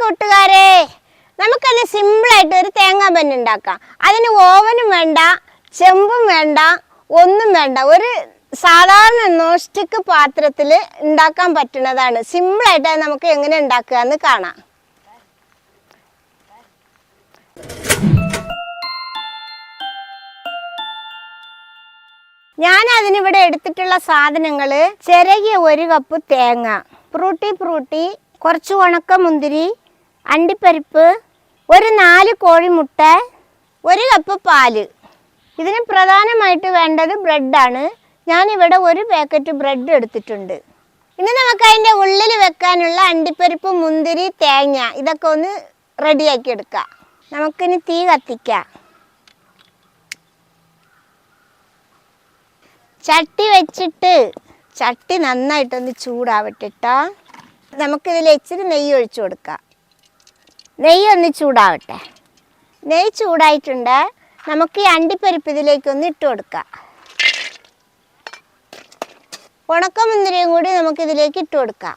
കൂട്ടുകാരെ നമുക്കത് സിമ്പിളായിട്ട് ഒരു തേങ്ങാ ബന്ന് ഉണ്ടാക്കാം. അതിന് ഓവനും വേണ്ട ചെമ്പും വേണ്ട ഒന്നും വേണ്ട. ഒരു സാധാരണ നോസ്റ്റിക് പാത്രത്തിൽ ഉണ്ടാക്കാൻ പറ്റുന്നതാണ്. സിമ്പിളായിട്ട് നമുക്ക് എങ്ങനെ ഉണ്ടാക്കുക എന്ന് കാണാം. ഞാൻ അതിനിവിടെ എടുത്തിട്ടുള്ള സാധനങ്ങൾ ചെറിയ ഒരു കപ്പ് തേങ്ങ. ഫ്രൂട്ടി ഫ്രൂട്ടി കുറച്ച് ഉണക്ക മുന്തിരി അണ്ടിപ്പരിപ്പ് ഒരു നാല് കോഴിമുട്ട ഒരു കപ്പ് പാൽ. ഇതിന് പ്രധാനമായിട്ട് വേണ്ടത് ബ്രെഡാണ്. ഞാനിവിടെ ഒരു പാക്കറ്റ് ബ്രെഡ് എടുത്തിട്ടുണ്ട്. ഇനി നമുക്ക് അതിന്റെ ഉള്ളിൽ വെക്കാനുള്ള അണ്ടിപ്പരിപ്പ് മുന്തിരി തേങ്ങ ഇതൊക്കെ ഒന്ന് റെഡിയാക്കി എടുക്കാം. നമുക്കിനി തീ കത്തിക്കാം. ചട്ടി വെച്ചിട്ട് ചട്ടി നന്നായിട്ടൊന്ന് ചൂടാവട്ടെ കേട്ടോ നമുക്കിതിൽ ഇച്ചിരി നെയ്യ് ഒഴിച്ചു കൊടുക്കാം. നെയ്യ് ഒന്ന് ചൂടാവട്ടെ. നെയ്യ് ചൂടായിട്ടുണ്ട്. നമുക്ക് ഈ അണ്ടിപ്പരിപ്പ് ഇതിലേക്കൊന്ന് ഇട്ട് കൊടുക്കാം. ഉണക്കമുന്തിരിയും കൂടി നമുക്ക് ഇതിലേക്ക് ഇട്ട് കൊടുക്കാം.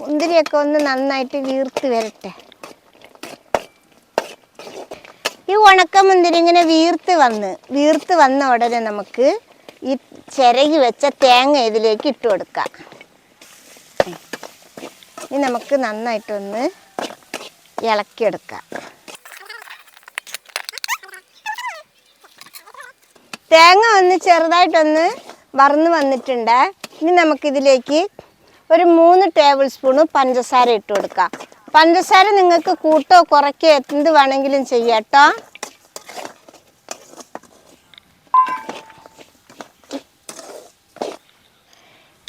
മുന്തിരിയൊക്കെ ഒന്ന് നന്നായിട്ട് വീർത്ത് വരട്ടെ. ഈ ഉണക്കമുന്തിരി ഇങ്ങനെ വീർത്ത് വന്ന് വീർത്ത് വന്ന ഉടനെ നമുക്ക് ഈ ചിരകി വെച്ച തേങ്ങ ഇതിലേക്ക് ഇട്ട് കൊടുക്കാം. ഇനി നമുക്ക് നന്നായിട്ടൊന്ന് ഇളക്കിയെടുക്കാം. തേങ്ങ ഒന്ന് ചെറുതായിട്ടൊന്ന് വറന്ന് വന്നിട്ടുണ്ട്. ഇനി നമുക്കിതിലേക്ക് ഒരു മൂന്ന് ടേബിൾ സ്പൂണ് പഞ്ചസാര ഇട്ട് കൊടുക്കാം. പഞ്ചസാര നിങ്ങൾക്ക് കൂട്ടോ കുറയ്ക്കോ എന്ത് വേണമെങ്കിലും ചെയ്യാട്ടോ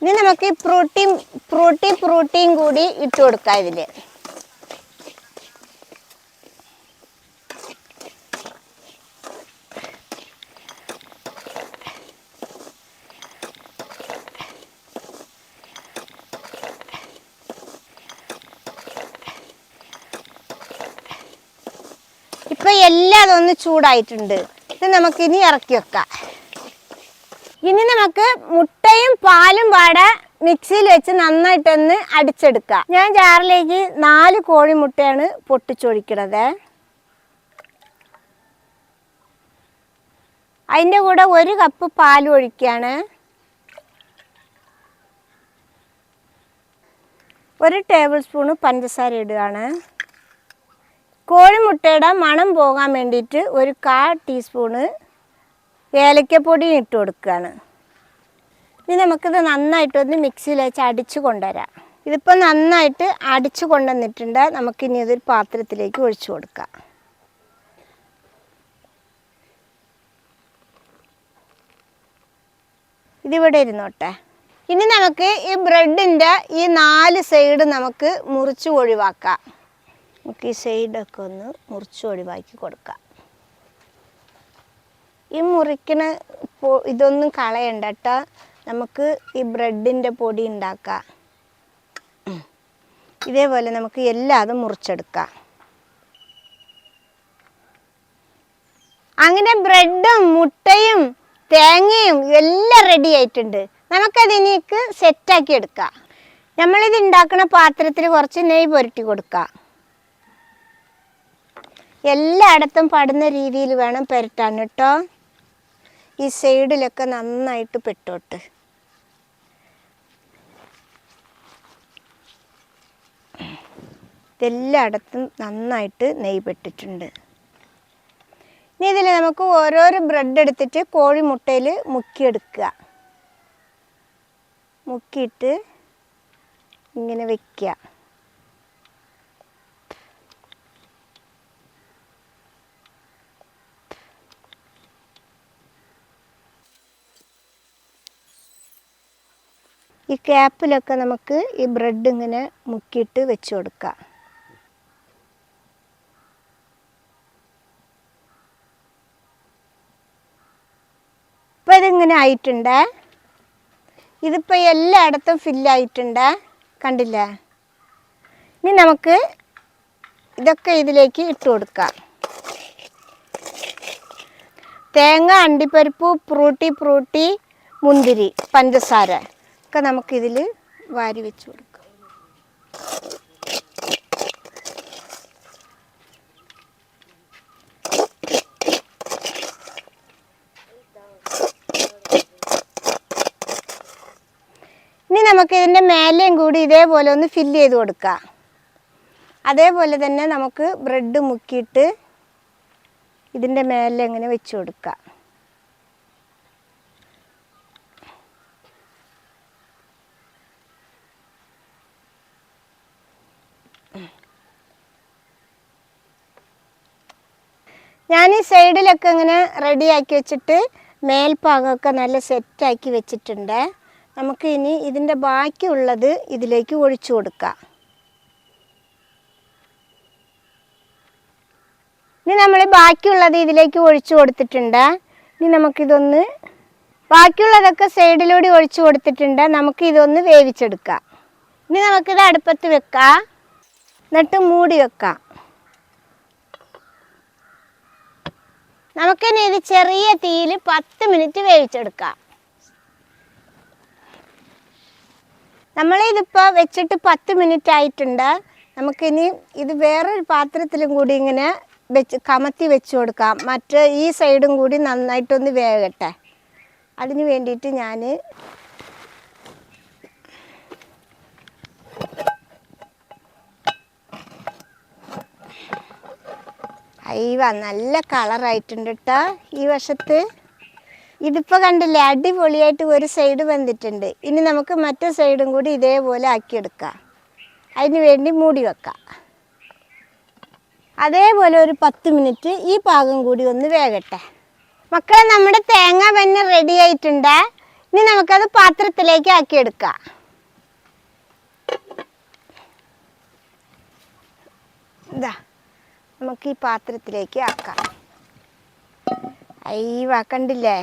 ഇനി നമുക്ക് പ്രോട്ടീൻ പ്രോട്ടീൻ പ്രോട്ടീൻ കൂടി ഇട്ട് കൊടുക്കാം ഇതിൽ ഇപ്പൊ എല്ലാം അതൊന്ന് ചൂടായിട്ടുണ്ട്. ഇത് നമുക്ക് ഇനി ഇറക്കി വെക്കാം. ഇനി നമുക്ക് മുട്ടയും പാലും പാടെ മിക്സിയിൽ വെച്ച് നന്നായിട്ടൊന്ന് അടിച്ചെടുക്കാം ഞാൻ ജാറിലേക്ക് നാല് കോഴിമുട്ടയാണ് പൊട്ടിച്ചൊഴിക്കണത് അതിന്റെ കൂടെ ഒരു കപ്പ് പാൽ ഒഴിക്കുകയാണ്. ഒരു ടേബിൾ സ്പൂണ് പഞ്ചസാര ഇടുകയാണ്. കോഴിമുട്ടയുടെ മണം പോകാൻ വേണ്ടിയിട്ട് ഒരു കാ ടീസ്പൂണ് ഏലക്കപ്പൊടി ഇട്ട് കൊടുക്കുകയാണ് ഇനി നമുക്കിത് നന്നായിട്ടൊന്ന് മിക്സിയിൽ വെച്ച് അടിച്ചു കൊണ്ടുവരാം. ഇതിപ്പോൾ നന്നായിട്ട് അടിച്ചു കൊണ്ടുവന്നിട്ടുണ്ട്. നമുക്കിനി ഇതൊരു പാത്രത്തിലേക്ക് ഒഴിച്ചു കൊടുക്കാം. ഇതിവിടെ ഇരുന്നോട്ടെ. ഇനി നമുക്ക് ഈ ബ്രെഡിന്റെ ഈ നാല് സൈഡ് നമുക്ക് മുറിച്ച് ഒഴിവാക്കാം. നമുക്ക് ഈ സൈഡൊക്കെ ഒന്ന് മുറിച്ച് ഒഴിവാക്കി കൊടുക്കാം. ഈ മുറിക്കണ ഇതൊന്നും കളയണ്ട കേട്ടോ നമുക്ക് ഈ ബ്രെഡിന്റെ പൊടി ഉണ്ടാക്കാം. ഇതേപോലെ നമുക്ക് എല്ലാതും മുറിച്ചെടുക്കാം. അങ്ങനെ ബ്രെഡും മുട്ടയും തേങ്ങയും എല്ലാം റെഡി ആയിട്ടുണ്ട്. നമുക്കതിനേക്ക് സെറ്റാക്കി എടുക്കാം. നമ്മളിത് ഉണ്ടാക്കുന്ന പാത്രത്തിൽ കുറച്ച് നെയ്യ് പുരട്ടി കൊടുക്കാം. എല്ലായിടത്തും പടുന്ന രീതിയിൽ വേണം പുരട്ടാൻ കേട്ടോ. ഈ സൈഡിലൊക്കെ നന്നായിട്ട് പെട്ടോട്ട്. ഇതെല്ലായിടത്തും നന്നായിട്ട് നെയ്യ് പെട്ടിട്ടുണ്ട്. ഇനി ഇതിൽ നമുക്ക് ഓരോരോ ബ്രെഡ് എടുത്തിട്ട് കോഴിമുട്ടയിൽ മുക്കിയെടുക്കുക. മുക്കിയിട്ട് ഇങ്ങനെ വെക്കുക. ഈ ക്യാപ്പിലൊക്കെ നമുക്ക് ഈ ബ്രെഡ് ഇങ്ങനെ മുക്കിയിട്ട് വെച്ച് കൊടുക്കാം. ഇപ്പം ഇതിങ്ങനെ ആയിട്ടുണ്ട്. ഇതിപ്പോൾ എല്ലായിടത്തും ഫില്ലായിട്ടുണ്ട് കണ്ടില്ലേ? ഇനി നമുക്ക് ഇതൊക്കെ ഇതിലേക്ക് ഇട്ട് കൊടുക്കാം. തേങ്ങ അണ്ടിപ്പരിപ്പ് ഫ്രൂട്ടി ഫ്രൂട്ടി മുന്തിരി പഞ്ചസാര. ഒക്കെ നമുക്കിതിൽ വാരി വെച്ച് കൊടുക്കാം. ഇനി നമുക്ക് മേലെയും കൂടി ഇതേപോലെ ഒന്ന് ഫില്ല് ചെയ്ത് കൊടുക്കുക അതേപോലെ തന്നെ നമുക്ക് ബ്രെഡ് മുക്കിയിട്ട് ഇതിന്റെ മേലെ അങ്ങനെ വെച്ച് കൊടുക്കാം. ഞാൻ ഈ സൈഡിലൊക്കെ ഇങ്ങനെ റെഡിയാക്കി വെച്ചിട്ട് മേൽഭാഗമൊക്കെ നല്ല സെറ്റാക്കി വെച്ചിട്ടുണ്ട്. നമുക്ക് ഇനി ഇതിന്റെ ബാക്കിയുള്ളത് ഇതിലേക്ക് ഒഴിച്ചു കൊടുക്കാം. ഇനി നമ്മൾ ബാക്കിയുള്ളത് ഇതിലേക്ക് ഒഴിച്ചു കൊടുത്തിട്ടുണ്ട്. ഇനി നമുക്കിതൊന്ന് ബാക്കിയുള്ളതൊക്കെ സൈഡിലൂടെ ഒഴിച്ചു കൊടുത്തിട്ടുണ്ട്. നമുക്ക് ഇതൊന്ന് വേവിച്ചെടുക്കാം. ഇനി നമുക്കിത് അടുപ്പത്ത് വെക്കാം. എന്നിട്ട് മൂടി വെക്കാം. നമുക്കിനി ഇത് ചെറിയ തീയിൽ പത്ത് മിനിറ്റ് വേവിച്ചെടുക്കാം. നമ്മളിതിപ്പോൾ വെച്ചിട്ട് പത്ത് മിനിറ്റ് ആയിട്ടുണ്ട്. നമുക്കിനി ഇത് വേറൊരു പാത്രത്തിലും കൂടി ഇങ്ങനെ വെച്ച് കമത്തി വെച്ച് കൊടുക്കാം. മറ്റ് ഈ സൈഡും കൂടി നന്നായിട്ടൊന്ന് വേകട്ടെ അതിന് വേണ്ടിയിട്ട് ഞാൻ അയ്യവ നല്ല കളറായിട്ടുണ്ട് കേട്ടോ ഈ വശത്ത്. ഇതിപ്പോൾ കണ്ടില്ലേ അടിപൊളിയായിട്ട് ഒരു സൈഡ് വന്നിട്ടുണ്ട്. ഇനി നമുക്ക് മറ്റേ സൈഡും കൂടി ഇതേപോലെ ആക്കിയെടുക്കാം. അതിന് വേണ്ടി മൂടി വെക്കാം. അതേപോലെ ഒരു പത്ത് മിനിറ്റ് ഈ പാകം കൂടി ഒന്ന് വേകട്ടെ. മക്കളെ നമ്മുടെ തേങ്ങ വെണ്ണ റെഡി ആയിട്ടുണ്ട്. ഇനി നമുക്കത് പാത്രത്തിലേക്ക് ആക്കിയെടുക്കാം. ഇതാ. നമുക്ക് ഈ പാത്രത്തിലേക്ക് ആക്കാം. അയ്യവ കണ്ടില്ലേ?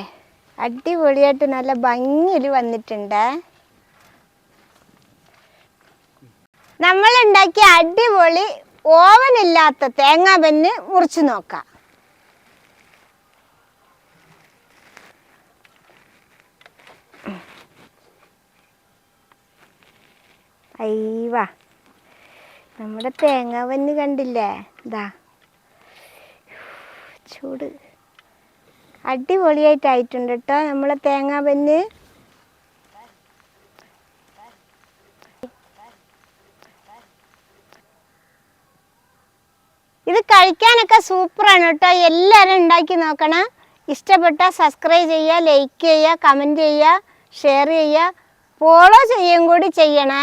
അടിപൊളിയായിട്ട് നല്ല ഭംഗിയിൽ വന്നിട്ടുണ്ട്. നമ്മൾ ഉണ്ടാക്കിയ അടിപൊളി ഓവനില്ലാത്ത തേങ്ങാ പെന്ന് മുറിച്ച് നോക്കാം. അയ്യവ നമ്മുടെ തേങ്ങാ ബന്ന് കണ്ടില്ലേ? ഇതാ ചൂട്. അടിപൊളിയായിട്ടായിട്ടുണ്ട് കേട്ടോ നമ്മളെ തേങ്ങാ പന്ന് ഇത് കഴിക്കാനൊക്കെ സൂപ്പറാണ് കേട്ടോ എല്ലാവരും ഉണ്ടാക്കി നോക്കണം. ഇഷ്ടപ്പെട്ടാൽ സബ്സ്ക്രൈബ് ചെയ്യുക ലൈക്ക് ചെയ്യുക കമന്റ് ചെയ്യുക ഷെയർ ചെയ്യുക ഫോളോ ചെയ്യുകയും കൂടി ചെയ്യണേ.